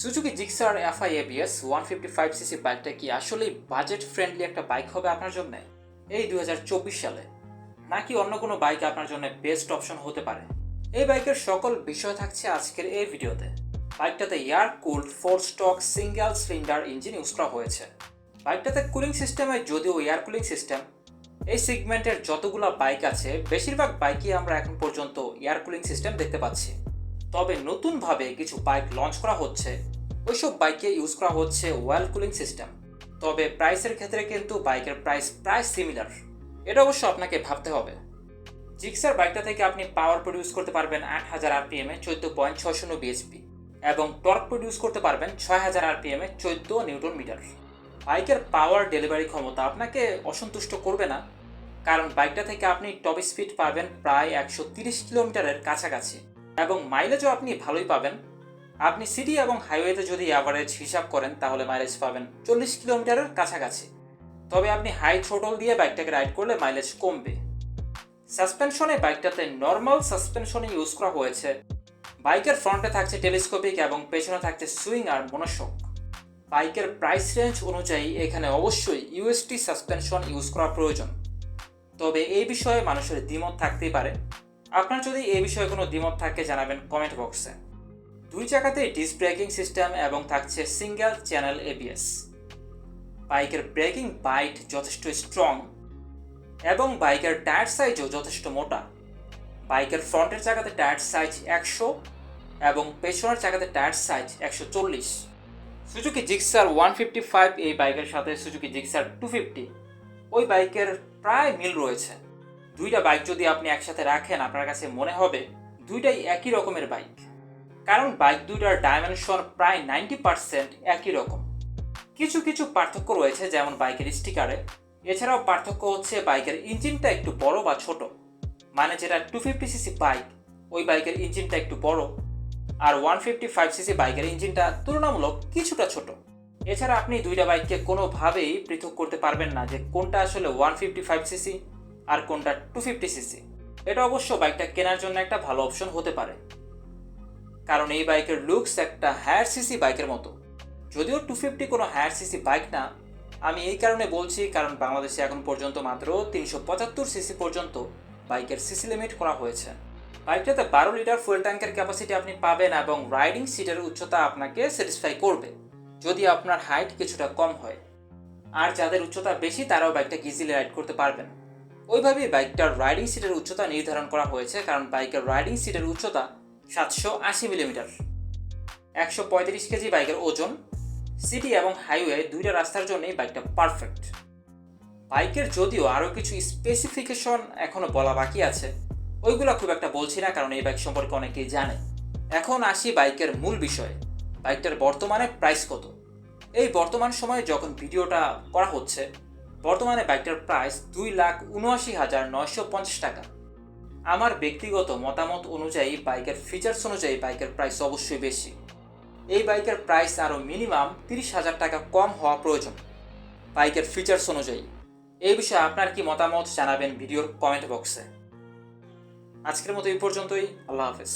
Suzuki Gixxer FI ABS one fifty five CC বাইকটা কি আসলেই বাজেট ফ্রেন্ডলি একটা বাইক হবে আপনার জন্য? এই দু হাজার চব্বিশ সালে। নাকি অন্য কোনো বাইক আপনার জন্য বেস্ট অপশন হতে পারে? এই বাইকের সকল বিষয় থাকছে আজকের এই ভিডিওতে। বাইকটাতে air cooled four stroke single cylinder engine use করা হয়েছে। বাইকটাতে কুলিং সিস্টেমে যদিও এয়ার কুলিং সিস্টেম এই সেগমেন্টের যতগুলো বাইক আছে, বেশিরভাগ বাইকই আমরা এখন পর্যন্ত এয়ার কুলিং সিস্টেম দেখতে পাচ্ছি। তবে নতুনভাবে কিছু বাইক লঞ্চ করা হচ্ছে। ওইসব বাইকে ইউজ করা হচ্ছে ওয়েল কুলিং সিস্টেম তবে প্রাইসের ক্ষেত্রে কিন্তু বাইকের প্রাইস প্রায় সিমিলার এটা অবশ্য আপনাকে ভাবতে হবে। জিক্সার বাইকটা থেকে আপনি পাওয়ার প্রডিউস করতে পারবেন আট হাজার আরপিএম চোদ্দ পয়েন্ট ছয় শূন্য বিএসপি এবং টর্ক প্রডিউস করতে পারবেন ছয় হাজার আরপিএম চোদ্দ নিউটন মিটার। বাইকের পাওয়ার ডেলিভারি ক্ষমতা আপনাকে অসন্তুষ্ট করবে না। কারণ বাইকটা থেকে আপনি টপ স্পিড পাবেন প্রায় একশো তিরিশ কিলোমিটারের কাছাকাছি। এবং মাইলেজও আপনি ভালোই পাবেন। আপনি সিটি এবং হাইওয়েতে যদি অ্যাভারেজ হিসাব করেন, তাহলে মাইলেজ পাবেন চল্লিশ কিলোমিটারের কাছাকাছি। তবে আপনি হাই থ্রোটল দিয়ে বাইকটাকে রাইড করলে মাইলেজ কমবে। সাসপেনশনে বাইকটাতে নর্মাল সাসপেনশনে ইউজ করা হয়েছে। বাইকের ফ্রন্টে থাকছে টেলিস্কোপিক এবং পেছনে থাকছে সুইং আর মনোশক বাইকের প্রাইস রেঞ্জ অনুযায়ী এখানে অবশ্যই ইউএসটি সাসপেনশন ইউজ করা প্রয়োজন। তবে এই বিষয়ে মানুষের দ্বিমত থাকতেই পারে। আপনার যদি এই বিষয়ে কোনো দ্বিমত থাকে, জানাবেন কমেন্ট বক্সে দুই জায়গাতেই ডিস্ক ব্রেকিং সিস্টেম এবং থাকছে সিঙ্গেল চ্যানেল এবিএস বাইকের ব্রেকিং বাইট যথেষ্ট স্ট্রং এবং বাইকের টায়ার সাইজও যথেষ্ট মোটা। বাইকের ফ্রন্টের জায়গাতে টায়ার সাইজ একশো এবং পেছনের জায়গাতে টায়ার সাইজ একশো চল্লিশ। Suzuki Gixxer one fifty five এই বাইকের সাথে সুজুকি জিক্সার টু ফিফটি ওই বাইকের প্রায় মিল রয়েছে। দুইটা বাইক যদি আপনি একসাথে রাখেন, আপনার কাছে মনে হবে দুইটাই একই রকমের বাইক কারণ বাইক দুইটার ডাইমেনশন প্রায় নাইনটি পার্সেন্ট একই রকম। কিছু কিছু পার্থক্য রয়েছে যেমন বাইকের স্টিকারে এছাড়াও পার্থক্য হচ্ছে বাইকের ইঞ্জিনটা একটু বড় বা ছোট। মানে যেটা টু ফিফটি সিসি বাইক ওই বাইকের ইঞ্জিনটা একটু বড়। আর ওয়ান ফিফটি ফাইভ সিসি বাইকের ইঞ্জিনটা তুলনামূলক কিছুটা ছোট। এছাড়া আপনি দুইটা বাইককে কোনোভাবেই পৃথক করতে পারবেন না যে কোনটা আসলে ওয়ান ফিফটি ফাইভ সিসি আর কোনটা টু ফিফটি সিসি এটা অবশ্য বাইকটা কেনার জন্য একটা ভালো অপশন হতে পারে। কারণ এই বাইকের লুকস একটা হায়ার সিসি বাইকের মতো। যদিও টু ফিফটি কোনো হায়ার সিসি বাইক না, আমি এই কারণে বলছি কারণ বাংলাদেশে এখন পর্যন্ত মাত্র তিনশো পঁচাত্তর সিসি পর্যন্ত বাইকের সিসি লিমিট করা হয়েছে। বাইকটাতে বারো লিটার ফুয়েল ট্যাঙ্কের ক্যাপাসিটি আপনি পাবেন এবং রাইডিং সিটের উচ্চতা আপনাকে স্যাটিসফাই করবে, যদি আপনার হাইট কিছুটা কম হয়। আর যাদের উচ্চতা বেশি, তারাও বাইকটাকে ইজিলি রাইড করতে পারবেন। ওইভাবেই বাইকটার রাইডিং সিটের উচ্চতা নির্ধারণ করা হয়েছে, কারণ বাইকের রাইডিং সিটের উচ্চতা সাতশো আশি মিলিমিটার একশো পঁয়ত্রিশ কেজি বাইকের ওজন সিটি এবং হাইওয়ে দুইটা রাস্তার জন্যই বাইকটা পারফেক্ট বাইকের যদিও আরও কিছু স্পেসিফিকেশন এখনও বলা বাকি আছে, ওইগুলো খুব একটা বলছি না, কারণ এই বাইক সম্পর্কে অনেকেই জানে। এখন আসি বাইকের মূল বিষয়ে, বাইকটার বর্তমানে প্রাইস কত। এই বর্তমান সময়ে যখন ভিডিওটা করা হচ্ছে বর্তমানে বাইকটার প্রাইস দুই লাখ উনআশি হাজার নয়শো পঞ্চাশ টাকা। আমার ব্যক্তিগত মতামত অনুযায়ী বাইকের ফিচার্স অনুযায়ী বাইকের প্রাইস অবশ্যই বেশি। এই বাইকের প্রাইস আরও মিনিমাম তিরিশ হাজার টাকা কম হওয়া প্রয়োজন বাইকের ফিচার্স অনুযায়ী। এই বিষয়ে আপনার কি মতামত জানাবেন ভিডিওর কমেন্ট বক্সে আজকের মতো এই পর্যন্তই, আল্লাহ হাফেজ।